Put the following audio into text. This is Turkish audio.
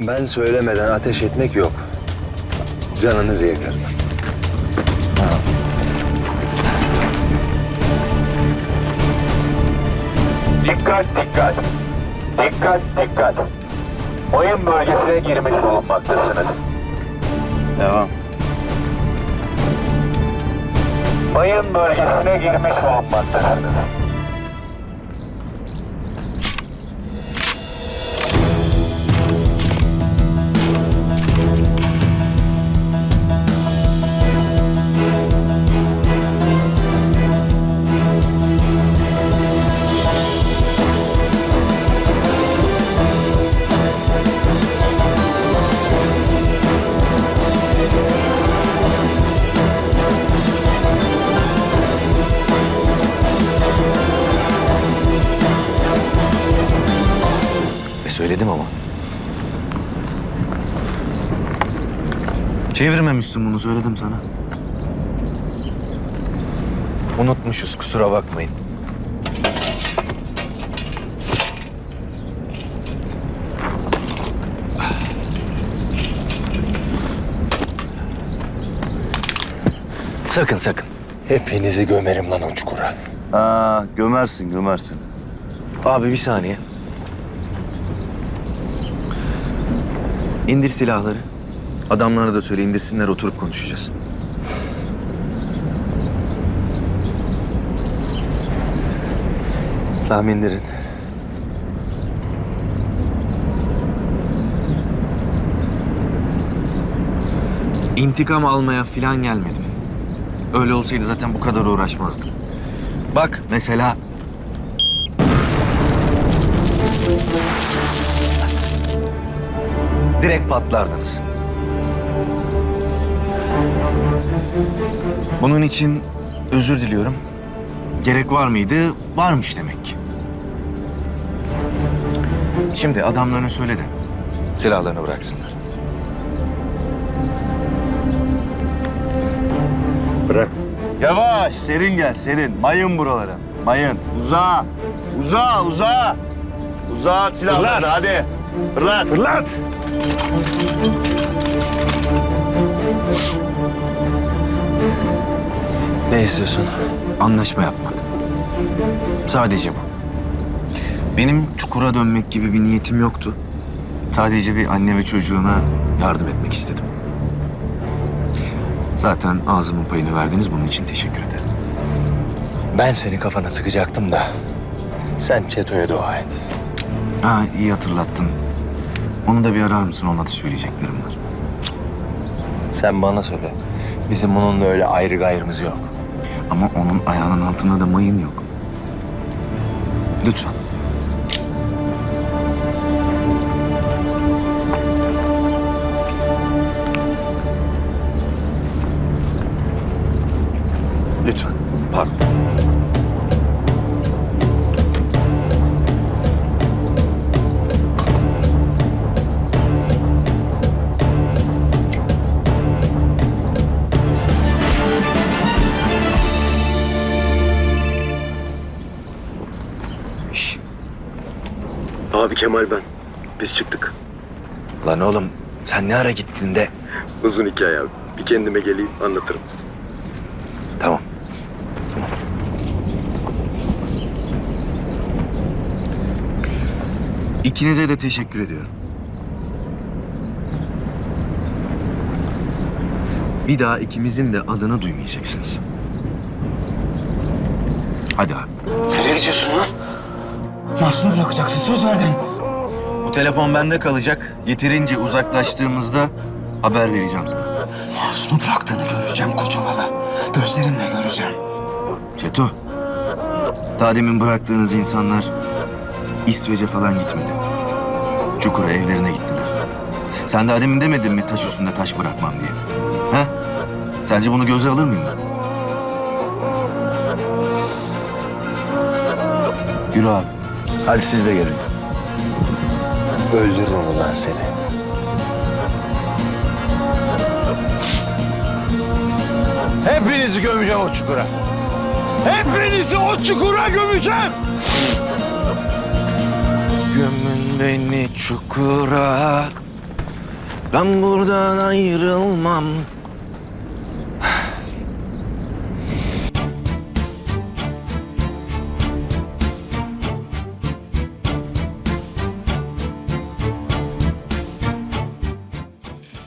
Ben söylemeden ateş etmek yok. Canınızı yakarım. Dikkat dikkat. Dikkat dikkat. Oyun bölgesine girmiş bulunmaktasınız. Devam. Oyun bölgesine girmiş bulunmaktasınız. Söyledim ama. Çevirmemişsin bunu söyledim sana. Unutmuşuz kusura bakmayın. Sakın sakın. Hepinizi gömerim lan o çukura. Aa, gömersin, gömersin. Abi bir saniye. İndir silahları. Adamlara da söyle indirsinler oturup konuşacağız. Tamam indirin. İntikam almaya filan gelmedim. Öyle olsaydı zaten bu kadar uğraşmazdım. Bak mesela... Direkt patlardınız. Bunun için özür diliyorum. Gerek var mıydı? Varmış demek ki. Şimdi adamlarına söyle de silahlarını bıraksınlar. Bırak. Yavaş, serin gel, serin. Mayın buralara. Mayın. Uza. Uza, uza. Uza at silahlarını, hadi. Fırlat. Fırlat. Ne istiyorsun? Anlaşma yapmak. Sadece bu. Benim çukura dönmek gibi bir niyetim yoktu. Sadece bir anne ve çocuğuna yardım etmek istedim. Zaten ağzımın payını verdiniz bunun için teşekkür ederim. Ben seni kafana sıkacaktım da. Sen Çeto'ya dua et. Ha iyi hatırlattın. Onu da bir arar mısın? Ona da söyleyeceklerim var. Sen bana söyle. Bizim onunla öyle ayrı gayrımız yok. Ama onun ayağının altında da mayın yok. Lütfen. Lütfen. Pardon. Abi Kemal ben. Biz çıktık. lan oğlum sen ne ara gittin de? Uzun hikaye abi. Bir kendime geleyim anlatırım. Tamam. İkinize de teşekkür ediyorum. Bir daha ikimizin de adını duymayacaksınız. Hadi abi. Nereye gidiyorsun lan? Mahsun'u bırakacaksın söz verdin. Bu telefon bende kalacak. Yeterince uzaklaştığımızda haber vereceğim sana. Mahsun'u bıraktığını göreceğim Koçovalı. Gözlerimle göreceğim. Çeto. Daha demin bıraktığınız insanlar İsveç'e falan gitmedi. Çukura evlerine gittiler. Sen daha demin demedin mi taş üstünde taş bırakmam diye? Ha? Sence bunu göze alır mıyım? Yürü abi. Hadi siz de gelin. Öldürürüm ulan seni. Hepinizi gömeceğim o çukura. Hepinizi o çukura gömeceğim. Gömün beni çukura, Ben buradan ayrılmam